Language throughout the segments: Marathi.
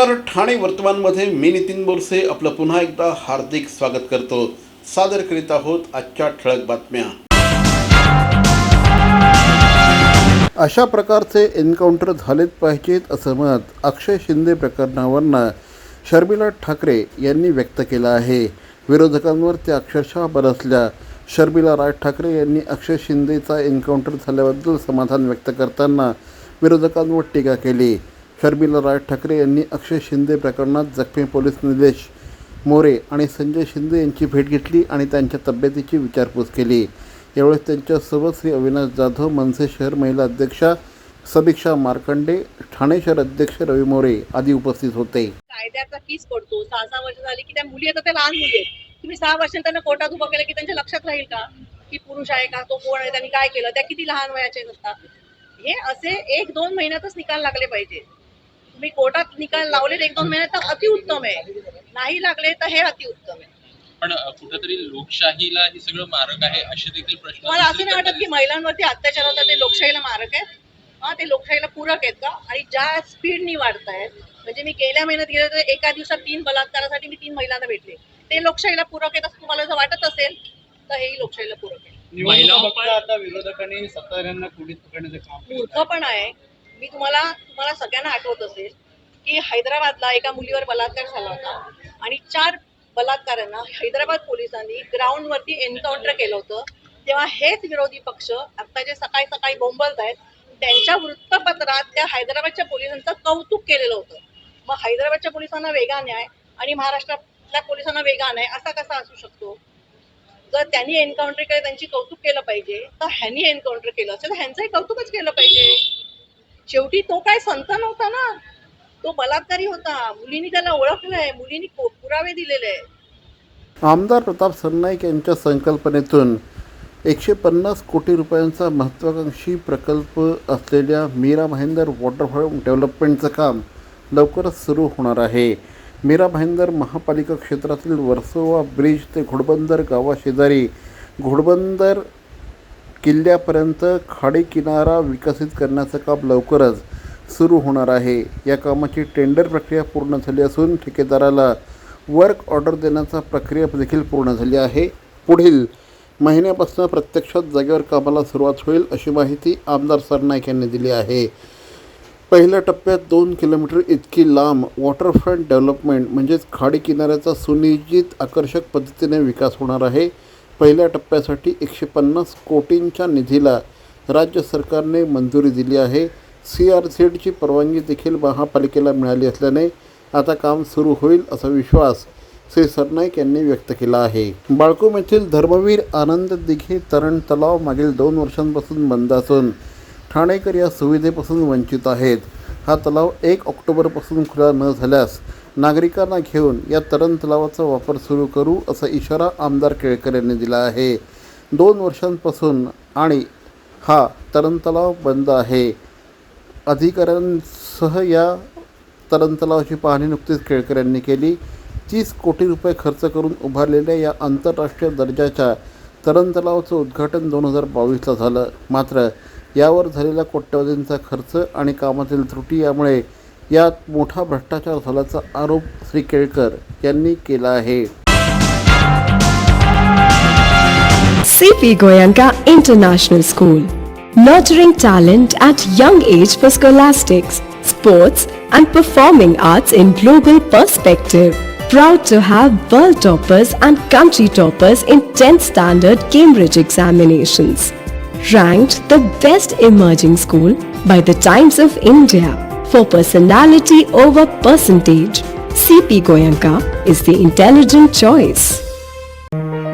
नमस्कार. ठाणे वर्तमानमध्ये मी नितीन बोरसे. आपलं पुन्हा एकदा हार्दिक स्वागत करतो. सादर करीत आहोत आजच्या ठळक बातम्या. अशा प्रकारचे एन्काउंटर झालेच पाहिजेत असं मत अक्षय शिंदे प्रकरणावरनं शर्मिला ठाकरे यांनी व्यक्त केलं आहे. विरोधकांवर ते अक्षरशः बरसल्या शर्मिला राज ठाकरे यांनी अक्षय शिंदेचा एन्काउंटर झाल्याबद्दल समाधान व्यक्त करताना विरोधकांवर टीका केली. शर्मिला राज ठाकरे यांनी अक्षय शिंदे प्रकरणात जखमी पोलीस निदेश मोरे आणि संजय शिंदे यांची भेट घेतली आणि त्यांच्या तब्येतीची विचारपूस केली. यावेळेस त्यांच्यासोबत श्री अविनाश जाधव मनसे शहर महिला अध्यक्षा समीक्षा मार्कंडे ठाणे शहर अध्यक्ष रवी मोरे आदी उपस्थित होते. कायद्याचा किस पडतो. सहा सहा वर्ष झाली की त्या मुली आता त्या लहान मुली आहेत. तुम्ही सहा वर्षांनी त्यांना कोर्टात उभं केलं की त्यांच्या लक्षात राहील का? की पुरुष आहे का? तो कोण आहे? त्यांनी काय केलं? त्या किती लहान वयाचे असतात हे असे एक दोन महिन्यातच निकाल लागले पाहिजे तुम्ही कोर्टात निकाल लावले एक दोन महिन्यात तर अतिउत्तम आहे. नाही लागले तर हे अतिउत्तम आहे. पण कुठेतरी लोकशाहीला हे सगळं मारक आहे असे देखील प्रश्न तुम्हाला असं नाही वाटत की महिलांवरती अत्याचार होतात ते लोकशाहीला मारक आहेत? हा ते लोकशाहीला पूरक आहेत का? आणि ज्या स्पीडनी वाढतायत म्हणजे मी गेल्या महिन्यात गेले तर एका दिवसात तीन बलात्कारासाठी मी तीन महिलांना भेटले. ते लोकशाहीला पूरक आहेत असं तुम्हाला जर वाटत असेल तर हेही लोकशाहीला पूरक आहे. बघता आता विरोधकांनी सत्ताधाऱ्यांना कुडीत पकडण्याचं काम केलं मूर्ख पण आहे. मी तुम्हाला तुम्हाला सगळ्यांना आठवत असेल की हैदराबादला एका मुलीवर बलात्कार झाला होता आणि चार बलात्कारांना हैदराबाद पोलिसांनी ग्राउंडवरती एन्काउंटर केलं होतं. तेव्हा हेच विरोधी पक्ष आता जे सकाळी सकाळी बोंबलत आहेत त्यांच्या वृत्तपत्रात त्या हैदराबादच्या पोलिसांचं कौतुक केलेलं होतं. मग हैदराबादच्या पोलिसांना वेगा न्याय आणि महाराष्ट्रातल्या पोलिसांना वेगा न्याय असा कसा असू शकतो? जर त्यांनी एन्काउंटर केलं त्यांची कौतुक केलं पाहिजे तर ह्यांनी एन्काउंटर केलं असेल तर ह्यांचंही कौतुकच केलं पाहिजे. शेवटी तो काय संत नव्हता ना. तो बलात्कारी होता. मुलींनी त्याला ओळखलंय. मुलींनी पुरावे दिलेले. आहे आमदार प्रताप सरनाईक यांच्या संकल्पनेतून एकशे पन्नास कोटी रुपयांचा महत्त्वाकांक्षी प्रकल्प असलेल्या मीरा भाईंदर वॉटरफ्रंट डेव्हलपमेंटचं काम लवकरच सुरू होणार आहे. मीरा भाईंदर महापालिका क्षेत्रातील वर्सोवा ब्रिज ते घोडबंदर गावाशेजारी. घोडबंदर किल्ल्यापर्यंत खाडीकिनारा विकसित करण्याचं काम लवकरच सुरू होणार आहे. या कामाची टेंडर प्रक्रिया पूर्ण झाली असून ठेकेदाराला वर्क ऑर्डर देण्याचा प्रक्रिया देखील पूर्ण झाली आहे. पुढील महिन्यापासून प्रत्यक्षात जागेवर कामाला सुरुवात होईल अशी माहिती आमदार सरनाईक यांनी दिली आहे. पहिल्या टप्प्यात दोन किलोमीटर इतकी लांब वॉटरफ्रंट डेव्हलपमेंट म्हणजेच खाडी किनाऱ्याचा सुनियोजित आकर्षक पद्धतीने विकास होणार आहे. पहिल्या टप्प्यासाठी एकशे पन्नास कोटींच्या निधीला राज्य सरकारने मंजुरी दिली आहे. सी आर झेडची परवानगी देखील महापालिकेला मिळाली असल्याने आता काम सुरू होईल असा विश्वास श्री सरनाईक यांनी व्यक्त केला आहे. बाळकूम येथील धर्मवीर आनंद दिघे तरण तलाव मागील दोन वर्षांपासून बंद असून ठाणेकर या सुविधेपासून वंचित आहेत. हा तलाव एक ऑक्टोबरपासून खुला न झाल्यास नागरिकांना घेऊन या तरण तलावाचा वापर सुरू करू असा इशारा आमदार केळकर यांनी दिला आहे. दोन वर्षांपासून आणि हा तरण तलाव बंद आहे. अधिकाऱ्यांसह या तरण तलावाची पाहणी नुकतीच केळकर यांनी केली. तीस कोटी रुपये खर्च करून उभारलेल्या या आंतरराष्ट्रीय दर्जाच्या तरण तलावाचं उद्घाटन दोन हजार बावीसला झालं. मात्र यावर झालेला कोट्यवधींचा खर्च आणि कामातील त्रुटी यामुळे यात मोठा भ्रष्टाचार झाल्याचा आरोप श्री केळकर यांनी केला आहे CP Goyanka International School. Nurturing talent at young age for scholastics, sports, and performing arts in global perspective. Proud to have world toppers and country toppers in 10th standard Cambridge examinations. Ranked the best emerging school by the Times of India For personality over percentage. CP Goyanka is the intelligent choice.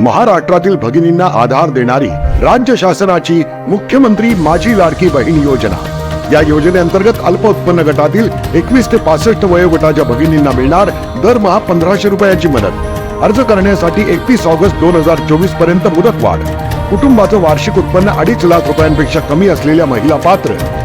महाराष्ट्रातील भगिनींना आधार देणारी राज्य शासनाची मुख्यमंत्री माझी लाडकी बहीण योजना या योजनेअंतर्गत अल्प उत्पन्न गटातील एकवीस ते पासष्ट वयोगटाच्या भगिनींना मिळणार दरमहा पंधराशे रुपयाची मदत अर्ज करण्यासाठी एकतीस ऑगस्ट दोन हजार चोवीसपर्यंत मुदतवाढ कुटुंबाचं वार्षिक उत्पन्न अडीच लाख रुपयांपेक्षा कमी असलेल्या महिला पात्र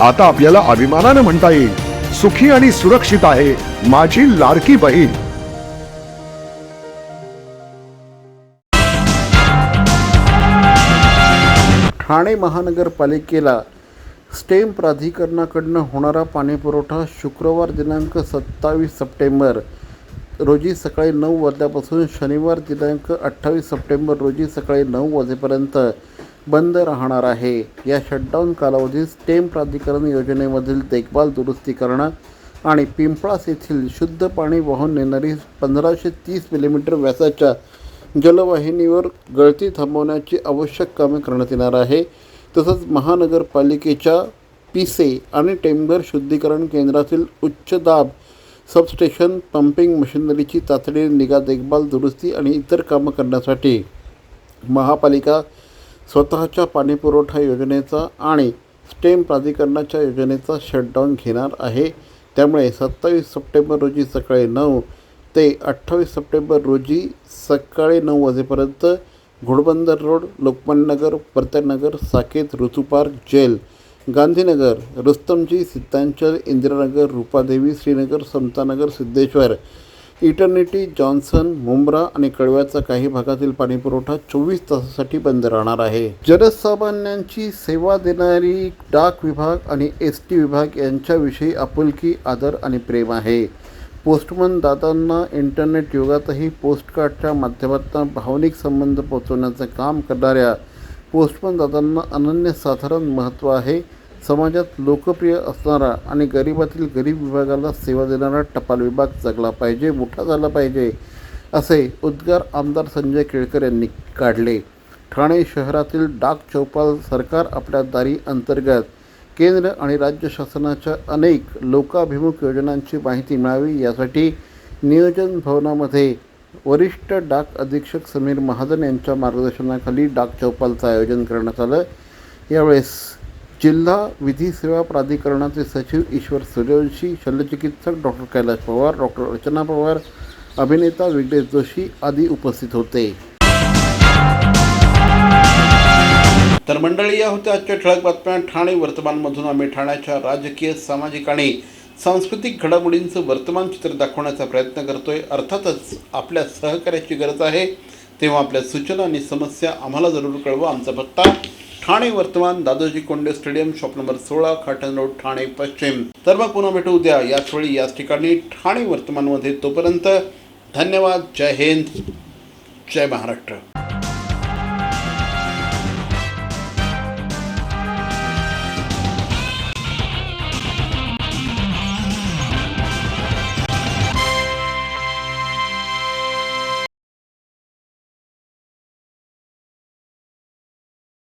आता आपल्याला अभिमानानं म्हणता येईल. सुखी आणि सुरक्षित आहे माझी लाडकी बहीण. ठाणे महानगरपालिकेला स्टेम प्राधिकरणाकडनं होणारा पाणीपुरवठा शुक्रवार दिनांक सत्तावीस सप्टेंबर रोजी सकाळी नऊ वाजल्यापासून शनिवार दिनांक अठ्ठावीस सप्टेंबर रोजी सकाळी नऊ वाजेपर्यंत बंद राहणार आहे. या शटडाऊन कालावधीत स्टेम प्राधिकरण योजनेमधील देखभाल दुरुस्ती करणं आणि पिंपळास येथील शुद्ध पाणी वाहून नेणारी पंधराशे तीस मिलीमीटर व्यासाच्या जलवाहिनीवर गळती थांबवण्याची आवश्यक कामे करण्यात येणार आहे. तसंच महानगरपालिकेच्या पिसे आणि टेंबर शुद्धीकरण केंद्रातील उच्च दाब सबस्टेशन पंपिंग मशिनरीची तातडीने निगा देखभाल दुरुस्ती आणि इतर कामं करण्यासाठी महापालिका स्वतःच्या पाणीपुरवठा योजनेचा आणि स्टेम प्राधिकरणाच्या योजनेचा शटडाऊन घेणार आहे. त्यामुळे सत्तावीस सप्टेंबर रोजी सकाळी नऊ ते अठ्ठावीस सप्टेंबर रोजी सकाळी नऊ वाजेपर्यंत Ghodbunder road Lokmanyanagar Paratnagar Saket Rutupark jail Gandhinagar Rustomjee Siddhachal Indiranagar Rupadevi Shrinagar Samatanagar Siddheshwar Eternity Johnson Mumbra आणि कळव्याचा काही भागातील पाणीपुरवठा चोवीस तासासाठी बंद राहणार आहे. जनसामान्यांची सेवा देणारी डाक विभाग आणि एस टी विभाग यांच्याविषयी आपुलकी आदर आणि प्रेम आहे. पोस्टमन दादांना इंटरनेट युगातही पोस्टकार्डच्या माध्यमातून भावनिक संबंध पोहोचवण्याचं काम करणाऱ्या पोस्टमन दादांना अनन्यसाधारण महत्त्व आहे. समाजात लोकप्रिय असणारा आणि गरिबातील गरीब विभागाला सेवा देणारा टपाल विभाग जगला पाहिजे मोठा झाला पाहिजे असे उद्गार आमदार संजय केळकर यांनी काढले. ठाणे शहरातील डाक चौपाल सरकार आपल्या दारी अंतर्गत केंद्र आणि राज्य शासनाच्या अनेक लोकाभिमुख योजनांची माहिती मिळावी यासाठी नियोजन भवनामध्ये वरिष्ठ डाक अधीक्षक समीर महाजन यांच्या मार्गदर्शनाखाली डाक चौपालचं आयोजन करण्यात आलं. यावेळेस जिल्हा विधी सेवा प्राधिकरणाचे सचिव ईश्वर सूर्यवंशी शल्यचिकित्सक डॉक्टर कैलास पवार डॉक्टर अर्चना पवार अभिनेता विघ्नेश जोशी आदी उपस्थित होते. तर मंडळी या होत्या आजच्या ठळक बातम्या. ठाणे वर्तमानमधून आम्ही ठाण्याच्या राजकीय सामाजिक आणि सांस्कृतिक घडामोडींचं वर्तमान चित्र दाखवण्याचा प्रयत्न करतोय. अर्थातच आपल्या सहकार्याची गरज आहे. तेव्हा आपल्या सूचना आणि समस्या आम्हाला जरूर कळवा. आमचा पत्ता ठाणे वर्तमान Dadoji Konde stadium shop number सोळा खाटन रोड ठाणे पश्चिम. तर मग पुन्हा भेटू उद्या. याच वेळी याच ठिकाणी ठाणे वर्तमानमध्ये तोपर्यंत धन्यवाद. जय हिंद. जय महाराष्ट्र.